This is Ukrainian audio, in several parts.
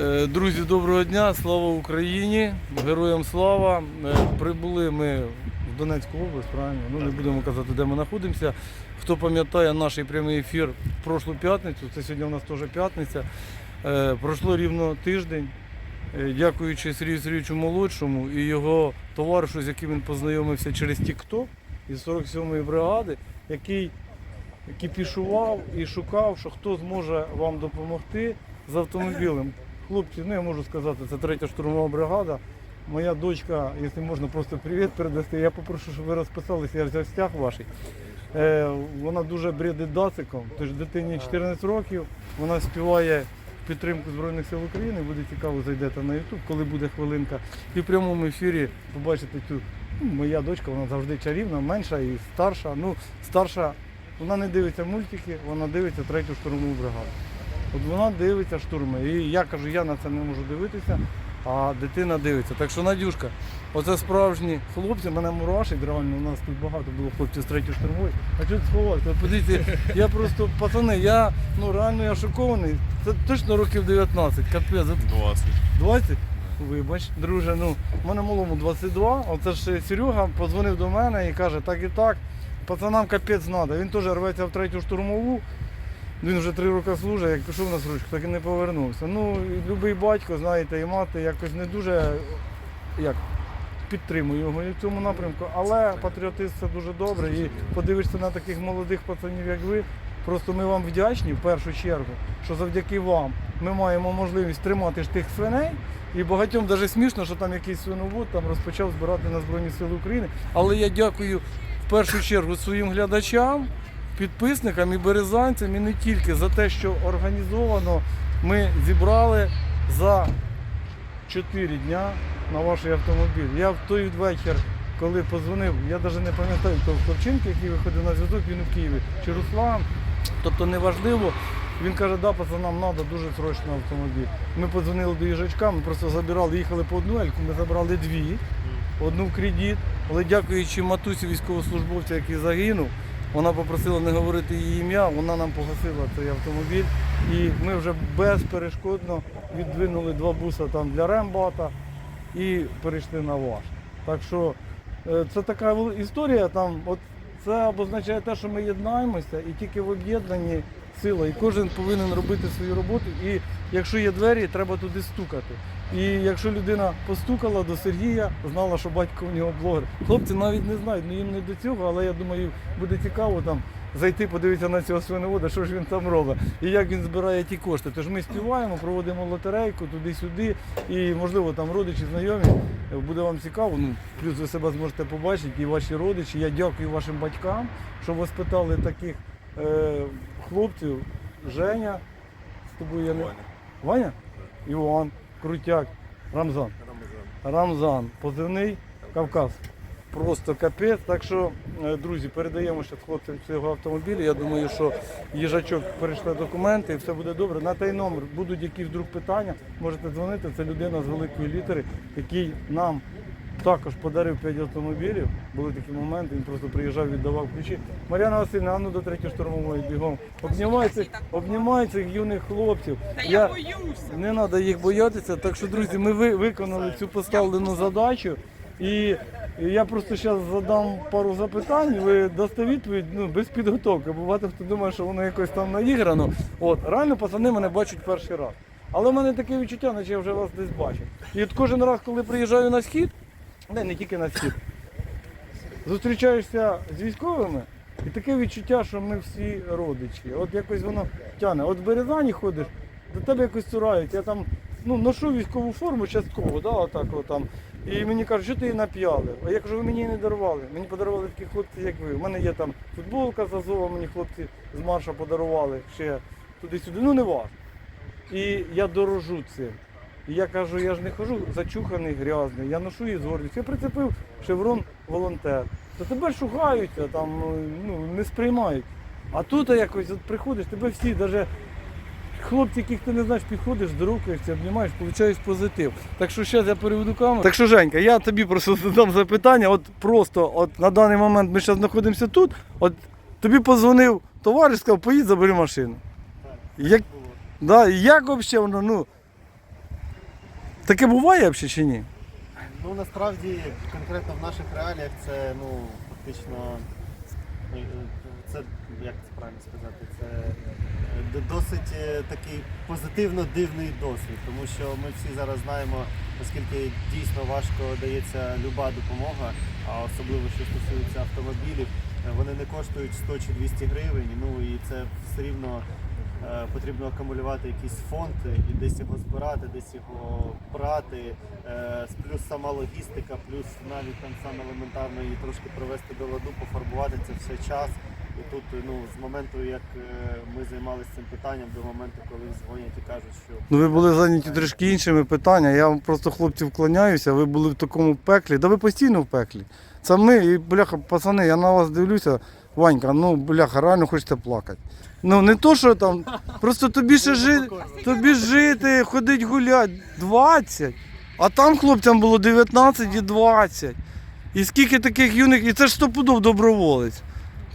Е, Друзі, доброго дня, слава Україні, героям слава. Е, Прибули ми в Донецьку область, правильно? Ну не будемо казати, де ми знаходимося. Хто пам'ятає наш прямий ефір в прошлу п'ятницю, це сьогодні у нас теж п'ятниця. Е, Пройшло рівно тиждень. Дякуючи Сергію Сергійовичу молодшому і його товаришу, з яким він познайомився через TikTok із 47-ї бригади, який кіпішував і шукав, що хто зможе вам допомогти з автомобілем. Хлопці, ну я можу сказати, це третя штурмова бригада. Моя дочка, якщо можна, просто привіт передасти. Я попрошу, щоб ви розписалися, я взяв стяг ваш. Е, вона дуже бредить дациком, тож дитині 14 років, вона співає підтримку Збройних сил України. Буде цікаво, зайдете на YouTube, коли буде хвилинка. І в прямому ефірі побачите цю. Ну, моя дочка, вона завжди чарівна, менша і старша. Ну, старша, вона не дивиться мультики, вона дивиться третю штурмову бригаду. От вона дивиться штурми. І я кажу, я на це не можу дивитися, а дитина дивиться. Так що, Надюшка, оце справжні хлопці, мене мурашить, реально, у нас тут багато було хлопців з третьої штурмової. А чого ти сховався? Подивіться, я просто, пацани, я ну реально я шокований. Це точно років 19, капець. 20. 20? Вибач, друже, ну, в мене малому 22, оце ж Серега подзвонив до мене і каже, так і так, пацанам капець треба. Він теж рветься в третю штурмову. Він вже три роки служить, як пішов на срочку, так і не повернувся. Ну, любий батько, знаєте, і мати якось не дуже як, підтримує його в цьому напрямку. Але патріотизм це дуже добре. І подивишся на таких молодих пацанів, як ви. Просто ми вам вдячні в першу чергу, що завдяки вам ми маємо можливість тримати ж тих свиней. І багатьом навіть смішно, що там якийсь свиновод там розпочав збирати на Збройні Сили України. Але я дякую в першу чергу своїм глядачам, підписникам і березанцям, і не тільки за те, що організовано ми зібрали за 4 дня на ваш автомобіль. Я в той вечір, коли позвонив, я навіть не пам'ятаю того хлопчинки, який виходив на зв'язок, він у Києві, чи Руслан, тобто неважливо. Він каже, да, пацанам треба дуже срочно автомобіль. Ми подзвонили до їжачка, ми просто забирали, їхали по одну ельку, ми забрали дві, одну в кредит. Але дякуючи матусі військовослужбовця, який загинув, вона попросила не говорити її ім'я, вона нам погасила цей автомобіль. І ми вже безперешкодно віддвинули два буса там для рембата і перейшли на ваш. Так що е, це така історія. Там, от це обозначає те, що ми єднаємося і тільки в об'єднанні сила. І кожен повинен робити свою роботу. І якщо є двері, треба туди стукати. І якщо людина постукала до Сергія, знала, що батько у нього блогер. Хлопці навіть не знають, ну їм не до цього, але я думаю, буде цікаво там зайти, подивитися на цього свиновода, що ж він там робить і як він збирає ті кошти. Тож ми співаємо, проводимо лотерейку туди-сюди, і можливо там родичі, знайомі. Буде вам цікаво. Ну, плюс ви себе зможете побачити і ваші родичі. Я дякую вашим батькам, що ви спитали таких е, хлопців. Женя, з тобою я не. Ваня. Ваня? Іван, Крутяк, Рамзан. Рамзан Рамзан, позивний Кавказ. Просто капець. Так що, е, друзі, передаємо ще хлопцям цього автомобіля. Я думаю, що їжачок перейшли документи і все буде добре. На той номер будуть якісь вдруг питання, можете дзвонити. Це людина з великої літери, який нам також подарив 5 автомобілів. Були такі моменти, він просто приїжджав, віддавав ключі. Мар'яна Васильівна, а ну до третьої штурмової бігом. Обнімай цих, обнімай цих юних хлопців. Та я боюся. Не треба їх боятися. Так що, друзі, ми ви- виконали цю поставлену задачу. І я просто зараз задам пару запитань, ви дасте відповідь ну, без підготовки. Бо багато хто думає, що воно якось там наіграно. От, реально пацани мене бачать перший раз. Але в мене таке відчуття, наче я вже вас десь бачив. І от кожен раз, коли приїжджаю на схід, не, не тільки на схід, зустрічаєшся з військовими, і таке відчуття, що ми всі родичі. От якось воно тягне. От в Березані ходиш, до тебе якось цурають. Я там ну, ношу військову форму частково, да, отак от. І мені кажуть, що ти її нап'яли? А я кажу, ви мені її не дарували. Мені подарували такі хлопці, як ви. У мене є там футболка з Азова, мені хлопці з марша подарували ще туди-сюди. Ну не важко. І я дорожу цим. І я кажу, я ж не хожу зачуханий, грязний, я ношу її з гордістю. Я прицепив шеврон волонтер. То тебе шугаються, там ну, не сприймають. А тут якось от приходиш, тебе всі, навіть хлопці, яких ти не знаєш, підходиш, здоровкаєшся, обнімаєш, получаєш позитив. Так що зараз я переведу камеру. Так що, Женька, я тобі просто задам запитання. От просто от на даний момент ми зараз знаходимося тут. От тобі позвонив товариш, сказав, поїдь, забери машину. Як, да, як взагалі воно, ну. Таке буває взагалі чи ні? Ну насправді конкретно в наших реаліях це ну фактично е, це як це правильно сказати, це е, досить е, такий позитивно дивний досвід, тому що ми всі зараз знаємо, наскільки дійсно важко дається люба допомога, а особливо що стосується автомобілів, вони не коштують 100 чи 200 гривень. Ну і це все рівно потрібно акумулювати якийсь фонд і десь його збирати, десь його брати. Е, плюс сама логістика, плюс навіть там саме елементарно її трошки привести до ладу, пофарбувати це все час. І тут ну, з моменту, як е, ми займалися цим питанням, до моменту, коли дзвонять і кажуть, що Ну ви були зайняті трішки іншими питаннями. Я вам просто хлопці вклоняюся, ви були в такому пеклі. Да ви постійно в пеклі. Це ми і бляха, пацани, я на вас дивлюся, Ванька, ну бляха, реально хочете плакати. Ну не то, що там, просто тобі ще жити, тобі жити, ходить гуляти 20. А там хлопцям було 19 і 20. І скільки таких юних, і це ж стопудов доброволець.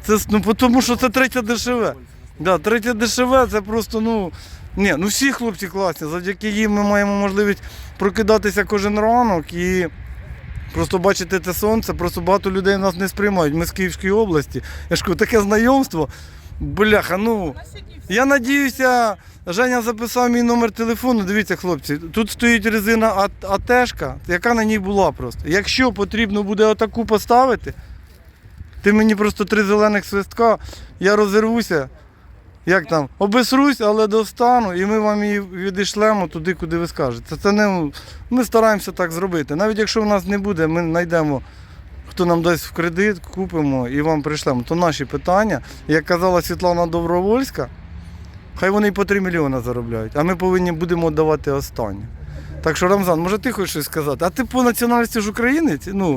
Це ну, тому що це третє дешеве. Да, третє дешеве, це просто, ну. Ні, ну всі хлопці класні. Завдяки їм ми маємо можливість прокидатися кожен ранок і просто бачити те сонце. Просто багато людей нас не сприймають. Ми з Київської області. Я ж кажу, таке знайомство. Бляха, ну. Я надіюся, Женя записав мій номер телефону. Дивіться, хлопці, тут стоїть резина АТшка, яка на ній була просто. Якщо потрібно буде отаку поставити, ти мені просто три зелених свистка, я розірвуся. Як там? Обесрусь, але достану, і ми вам її відійшлемо туди, куди ви скажете. Це, це не, ми стараємося так зробити. Навіть якщо в нас не буде, ми знайдемо, хто нам дасть в кредит, купимо і вам прийшлемо. То наші питання. Як казала Світлана Добровольська, хай вони і по 3 мільйони заробляють, а ми повинні будемо давати останнє. Так що, Рамзан, може ти хочеш щось сказати? А ти по національності ж українець? Ну,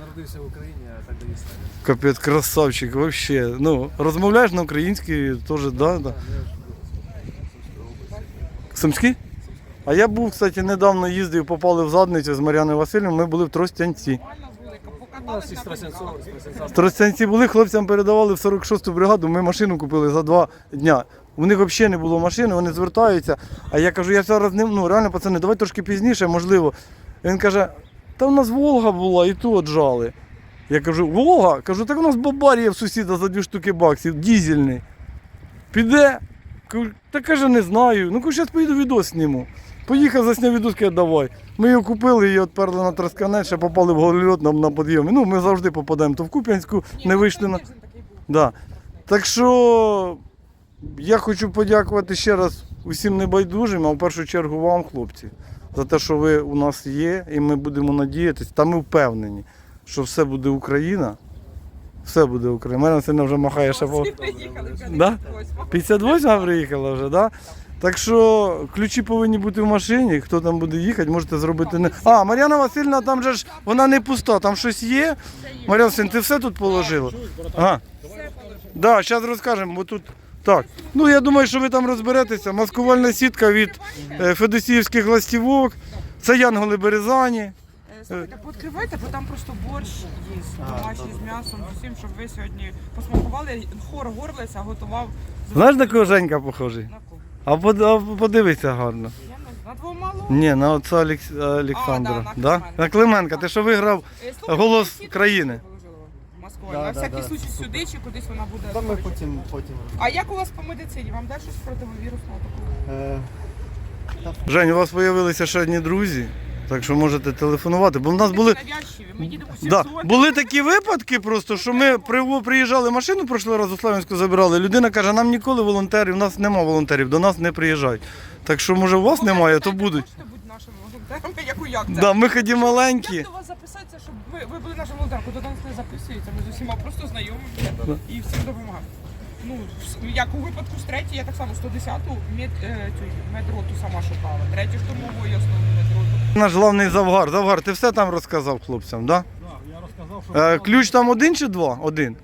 Народився в Україні, а так і стане. Капець, красавчик, взагалі. Ну, розмовляєш на українській теж, да, да. Сумський? А я був, кстати, недавно їздив, попали в задницю з Мар'яною Васильівною, ми були в Тростянці. Тростянці були, хлопцям передавали в 46-ту бригаду, ми машину купили за два дня. У них взагалі не було машини, вони звертаються. А я кажу, я зараз не ну реально, пацани, давай трошки пізніше, можливо. Він каже, та в нас Волга була, і ту отжали. Я кажу, Волга? Кажу, так у нас бабар є в сусіда за дві штуки баксів, дізельний. Піде? Кажу, Та каже, не знаю. Ну кажу, зараз поїду відос зніму. Поїхав, засняв відос, каже, давай. Ми його купили, її відперли на Трасканець, ще попали в гольот нам на підйомі. Ну, ми завжди попадаємо. То в Куп'янську не вийшли на. Да. Так що я хочу подякувати ще раз усім небайдужим, а в першу чергу вам, хлопці, за те, що ви у нас є, і ми будемо надіятися, та ми впевнені, що все буде Україна. Все буде Україна. Мене сина вже махає ще по. Да? 58 приїхала вже, да? Так що ключі повинні бути в машині. Хто там буде їхати, можете зробити не. А, Мар'яна Васильівна там же ж вона не пуста, там щось є. Мар'яна Васильівна, ти все тут положила? Ага. Да, зараз розкажемо, бо тут. Так, ну я думаю, що ви там розберетеся. Маскувальна сітка від е, Федосіївських ластівок. Це Янголи Березані. Е, Слухайте, бо там просто борщ є домашній з м'ясом, з усім, щоб ви сьогодні посмакували. Хор горлиця готував Знаєш, на кого Женька похожий? на кого? А, под, а подивися гарно. Я не на двох мало. Ні, на отця Олекс... Олександра. на да? Клименка. На Клименка, ти що виграв? Е, слухайте, голос всі країни. положила в Москву. Да, на да, всякий да, случай сюди чи кудись вона буде. Та ми потім потім. А як у вас по медицині? Вам далі щось противовірусного такого? Е, Жень, у вас з'явилися ще одні друзі, так що можете телефонувати. Бо в нас були. Навязчиві. Да, були такі випадки, просто що ми при- приїжджали машину, пройшли раз у Славянську забирали. Людина каже, нам ніколи волонтерів, у нас нема волонтерів, до нас не приїжджають. Так що, може, у вас немає, то будуть. Можете бути нашими волонтерами, як у як це? Да, ми ході маленькі. Як до вас записатися, щоб ви, ви були нашим волонтером? До нас не записується, ми з усіма просто знайомимося і всім допомагаємо. Ну, як у випадку з третій, я так само 110-ту мед, е, цю медроту сама шукала. Третю штурмову і основну медроту. Наш головний завгар. Завгар, ти все там розказав хлопцям, так? Я розказав? Е, ключ там один чи два? Один.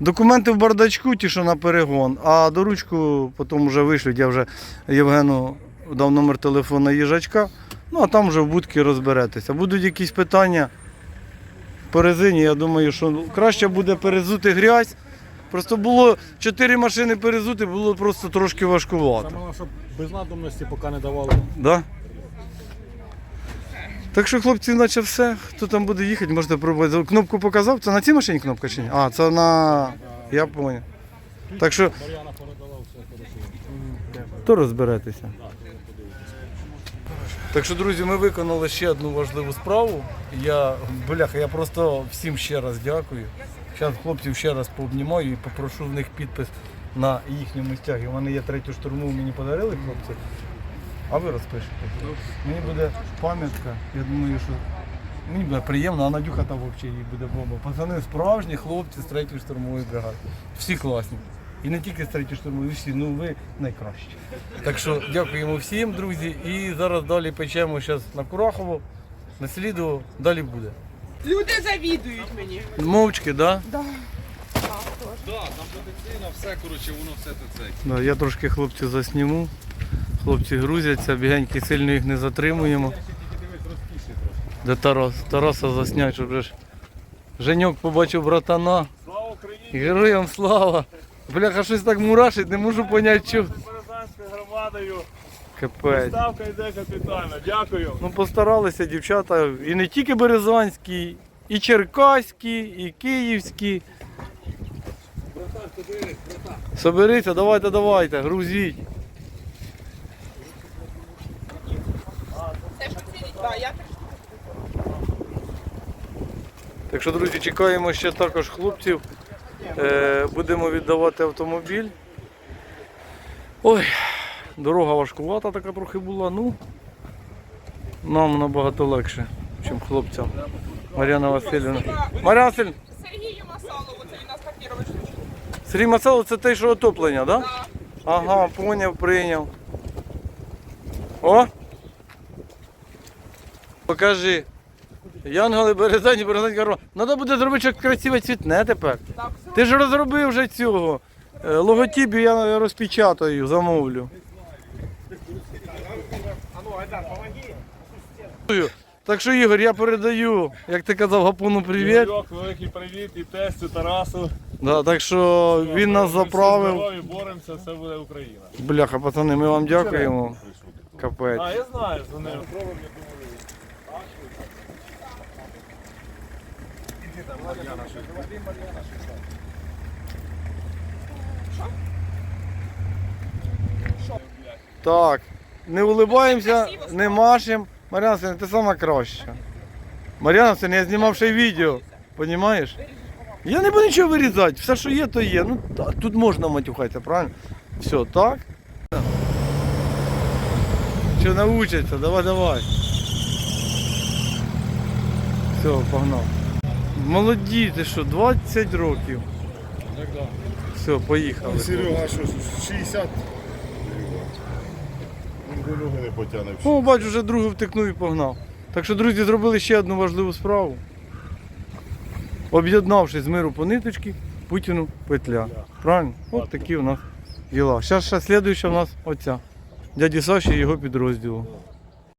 Документи в бардачку, ті, що на перегон, а до ручку потім вже вишлють. Я вже Євгену дав номер телефону їжачка. Ну а там вже в будки розберетеся. Будуть якісь питання по резині, я думаю, що краще буде перезути грязь. Просто було чотири машини перезути, було просто трошки важкувато. Саме, щоб без надобності поки не давали. Да? Так що, хлопці, наче все. Хто там буде їхати, можете пробувати. Кнопку показав. Це на цій машині кнопка чи ні? А, це на. Я понял. Так що. То розберетеся. Так що, друзі, ми виконали ще одну важливу справу. Я, бляха, я просто всім ще раз дякую. Зараз хлопців ще раз пообнімаю і попрошу в них підпис на їхньому стягі. У мене є третю штурму, мені подарили хлопці. А ви розпишете. Мені буде пам'ятка. Я думаю, що мені буде приємно, а Надюха там взагалі буде бомба. Пацани справжні хлопці з третьої штурмової бригади. Всі класні. І не тільки третьої штурмової, всі, ну ви найкращі. Так що дякуємо всім, друзі. І зараз далі печемо зараз на Курахово, на сліду, далі буде. Люди завідують мені. Мовчки, так? Да? Да. Да, там традиційно все, коротше, воно все це. Да, я трошки хлопців засніму. Хлопці грузяться, бігеньки сильно їх не затримуємо. Де Тарас? Тараса заснять, щоб вже ж. Женьок побачив братана. Слава Україні! Героям слава! Бляха, щось так мурашить, не можу поняти, що. Березанською громадою. Капець. Ставка йде капітально. Дякую. Ну постаралися дівчата. І не тільки березанські, і черкаські, і київські. Соберіться, давайте, давайте, грузіть. Так що, друзі, чекаємо ще також хлопців. Е, будемо віддавати автомобіль. Ой, дорога важкувата така трохи була. Ну, нам набагато легше, ніж хлопцям. Мар'яна Васильівна. Мар'яна Васильівна, Сергію Масалову, це він нас папірович вчить. Сергій Мацало це той, що отоплення, так? Да? Да. Ага, поняв, прийняв. О! Покажи. Янголи, березані, березані, корова. Треба буде зробити щось красиве цвітне тепер. Ти ж розробив вже цього. Е, Логотип я розпечатаю, замовлю. Так що, Ігор, я передаю, як ти казав, Гапону привіт. Великий привіт і тестю Тарасу. Да, так що він нас заправив. здорові, боремося, все буде Україна. Бляха, пацани, ми вам дякуємо. Капець. А, я знаю, за ним. Так, не улибаємося, не машемо. Мар'яна Васильівна, ти сама краща. Мар'яна Васильівна, я знімав ще відео. Понімаєш? Я не буду нічого вирізати, все, що є, то є. Ну, та- тут можна матюхатися, правильно? Все, так? Що научаться, давай, давай. Все, погнав. Молоді, ти що, 20 років. Все, поїхали. Серега, що 60. Він до не потягне. О, бачу, вже другу втикнув і погнав. Так що, друзі, зробили ще одну важливу справу. Об'єднавшись з миру по ниточки, Путіну петля. Правильно? От такі у нас діла. Зараз ще слідуюча у нас оця. Дяді Саші і його підрозділу.